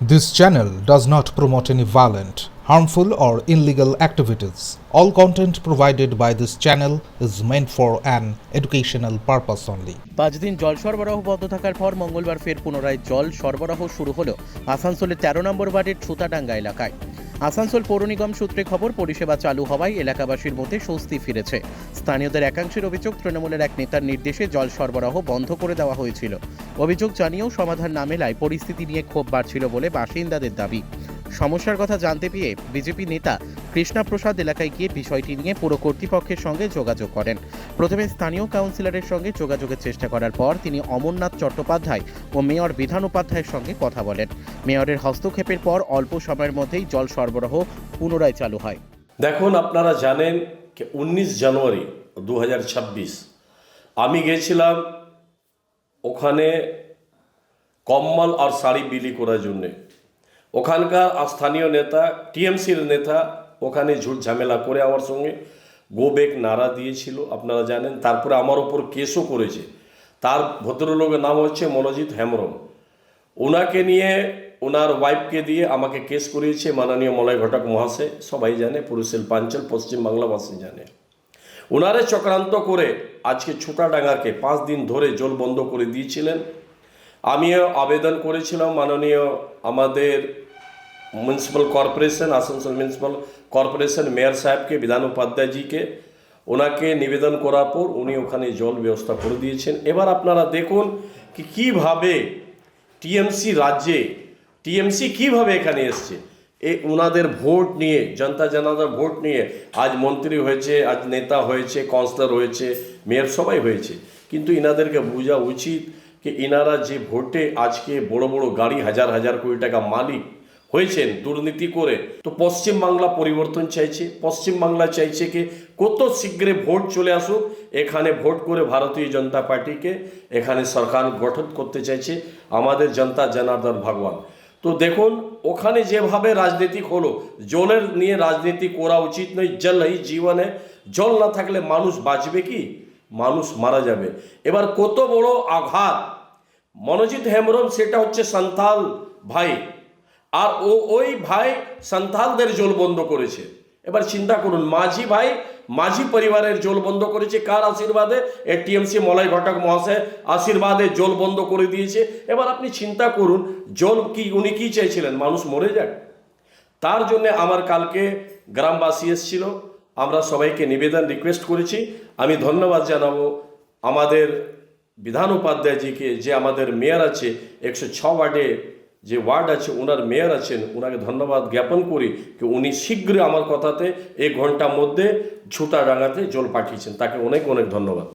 This channel does not promote any violent, harmful, or illegal activities. All content provided by this channel is meant for an educational purpose only. পাঁচ দিন জল সরবরাহ বন্ধ থাকার পর মঙ্গলবার ফের পুনরায় জল সরবরাহ শুরু হলো আসানসোলের তেরো নম্বর ওয়ার্ডের ছুতাডাঙ্গা এলাকায় আসানসোল পৌর নিগম সূত্রে খবর পরিষেবা চালু হওয়ায় এলাকাবাসীর মধ্যে স্বস্তি ফিরেছে স্থানীয়দের একাংশের অভিযোগ, তৃণমূলের এক নেতার নির্দেশে জল সরবরাহ বন্ধ করে দেওয়া হয়েছিল। অভিযোগ জানিয়েও সমাধান না মেলায় পরিস্থিতি নিয়ে ক্ষোভ বাড়ছিল বলে বাসিন্দাদের দাবি। সমস্যার কথা জানতে পেয়ে বিজেপি নেতা কৃষ্ণাপ্রসাদ এলাকায় গিয়ে বিষয়টি নিয়ে পুরো কর্তৃপক্ষের সঙ্গে যোগাযোগ করেন। প্রথমে স্থানীয় কাউন্সিলরের সঙ্গে যোগাযোগের চেষ্টা করার পর তিনি অমরনাথ চট্টোপাধ্যায় ও মেয়র বিধান উপাধ্যায়ের সঙ্গে কথা বলেন। মেয়রের হস্তক্ষেপের পর অল্প সময়ের মধ্যেই জল সরবরাহ পুনরায় চালু হয়। দেখুন, আপনারা জানেন উনিশ জানুয়ারি দু হাজার ছাব্বিশ। আমি গেছিলাম ওখানে কম্বল আর শাড়ি বিলি করার জন্যে। ওখানকার স্থানীয় নেতা, টিএমসির নেতা ওখানে ঝুট ঝামেলা করে আমার সঙ্গে গো ব্যাক নারা দিয়েছিল, আপনারা জানেন। তারপরে আমার ওপর কেসও করেছে। তার ভদ্রলোকের নাম হচ্ছে মনোজিৎ হেমরম ওনাকে নিয়ে ওনার ওয়াইফকে দিয়ে আমাকে কেস করিয়েছে, মাননীয় মলয় ঘটক মহাশয়। সবাই জানে পুরো শিল্পাঞ্চল পশ্চিম বাংলাবাসী জানে। ওনারে চক্রান্ত করে আজকে ছোটাডাঙ্গাকে পাঁচ দিন ধরে জল বন্ধ করে দিয়েছিলেন। আমিও আবেদন করেছিলাম, মাননীয় আমাদের municipal corporation Asansol municipal corporation mayor সাহেবকে, বিধান উপাধ্যায়জিকে। ওনাকে নিবেদন করার পর উনি ওখানে জল ব্যবস্থা করে দিয়েছেন। এবার আপনারা দেখুন কি, কীভাবে টিএমসি রাজ্যে টিএমসি কীভাবে এখানে এসছে? এ ওনাদের ভোট নিয়ে, জনতা জনাদার ভোট নিয়ে আজ মন্ত্রী হয়েছে, আজ নেতা হয়েছে কাউন্সিলর হয়েছে মেয়র সবাই হয়েছে। কিন্তু ইনাদেরকে বোঝা উচিত যে ইনারা যে ভোটে আজকে বড় বড় গাড়ি হাজার হাজার কোটি টাকা মালিক হয়েছেন, দুর্নীতি করে, তো পশ্চিম বাংলা পরিবর্তন চাইছে। পশ্চিম বাংলা চাইছে কি কত শীঘ্রে ভোট চলে আসুক, এখানে ভোট করে ভারতীয় জনতা পার্টিকে এখানে সরকার গঠন করতে চাইছে। আমাদের জনতা জনার্দন ভগবান। তো দেখুন, ওখানে যেভাবে রাজনীতি হলো, জলের নিয়ে রাজনীতি করা উচিত নয়, জল এই জীবনে। জল না থাকলে মানুষ বাঁচবে কি? মানুষ মারা যাবে। এবার কত বড় আঘাত। মনোজিৎ হেমরম সেটা হচ্ছে সান্তাল ভাই। আর ও ওই ভাই সান্থালদের জল বন্ধ করেছে। এবার চিন্তা করুন, মাঝি ভাই, মাঝি পরিবারের জল বন্ধ করেছে, কার আশীর্বাদে? এ টিএমসি মলয় ঘটক মহাশয় আশীর্বাদে জল বন্ধ করে দিয়েছে। এবার আপনি চিন্তা করুন, জল কি, উনি কি চাইছিলেন মানুষ মরে যাক। তার জন্য আমার কালকে গ্রামবাসী এসেছিল। আমরা সবাইকে নিবেদন রিকোয়েস্ট করেছি। আমি ধন্যবাদ জানাব আমাদের বিধান উপাধ্যায়জিকে, যে আমাদের মেয়র আছে, একশো ছ ওয়ার্ডে যে ওয়ার্ড আছে ওনার মেয়র আছেন ওনাকে ধন্যবাদ জ্ঞাপন করি যে উনি শীঘ্র আমার কথাতে এক ঘণ্টার মধ্যে ঝুটা ডাঙাতে জল পাঠিয়েছেন। তাকে অনেক অনেক ধন্যবাদ।